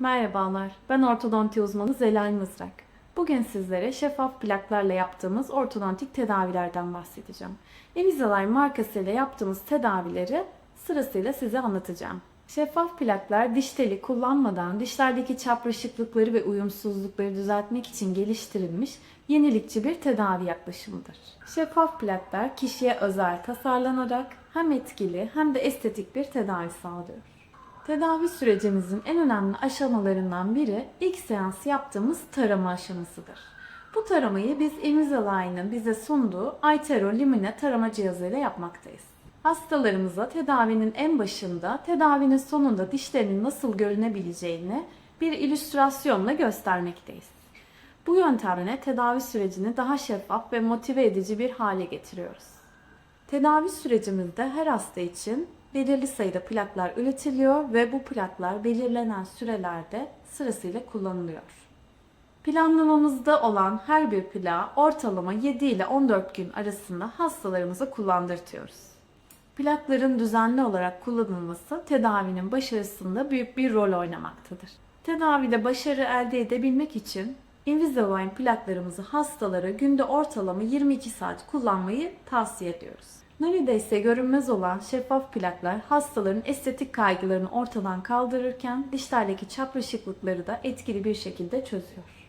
Merhabalar, ben ortodonti uzmanı Zelal Mızrak. Bugün sizlere şeffaf plaklarla yaptığımız ortodontik tedavilerden bahsedeceğim. Invisalign markasıyla yaptığımız tedavileri sırasıyla size anlatacağım. Şeffaf plaklar diş teli kullanmadan dişlerdeki çapraşıklıkları ve uyumsuzlukları düzeltmek için geliştirilmiş yenilikçi bir tedavi yaklaşımıdır. Şeffaf plaklar kişiye özel tasarlanarak hem etkili hem de estetik bir tedavi sağlıyor. Tedavi sürecimizin en önemli aşamalarından biri ilk seans yaptığımız tarama aşamasıdır. Bu taramayı biz Invisalign'ın bize sunduğu iTero Lumina tarama cihazıyla yapmaktayız. Hastalarımıza tedavinin en başında, tedavinin sonunda dişlerinin nasıl görünebileceğini bir illüstrasyonla göstermekteyiz. Bu yöntemle tedavi sürecini daha şeffaf ve motive edici bir hale getiriyoruz. Tedavi sürecimizde her hasta için belirli sayıda plaklar üretiliyor ve bu plaklar belirlenen sürelerde sırasıyla kullanılıyor. Planlamamızda olan her bir plağı ortalama 7 ile 14 gün arasında hastalarımıza kullandırtıyoruz. Plakların düzenli olarak kullanılması tedavinin başarısında büyük bir rol oynamaktadır. Tedavide başarı elde edebilmek için Invisalign plaklarımızı hastalara günde ortalama 22 saat kullanmayı tavsiye ediyoruz. Neredeyse görünmez olan şeffaf plaklar hastaların estetik kaygılarını ortadan kaldırırken dişlerdeki çapraşıklıkları da etkili bir şekilde çözüyor.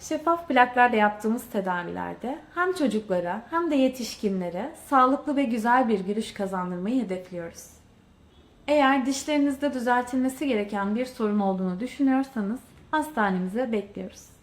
Şeffaf plaklarla yaptığımız tedavilerde hem çocuklara hem de yetişkinlere sağlıklı ve güzel bir gülüş kazandırmayı hedefliyoruz. Eğer dişlerinizde düzeltilmesi gereken bir sorun olduğunu düşünüyorsanız hastanemize bekliyoruz.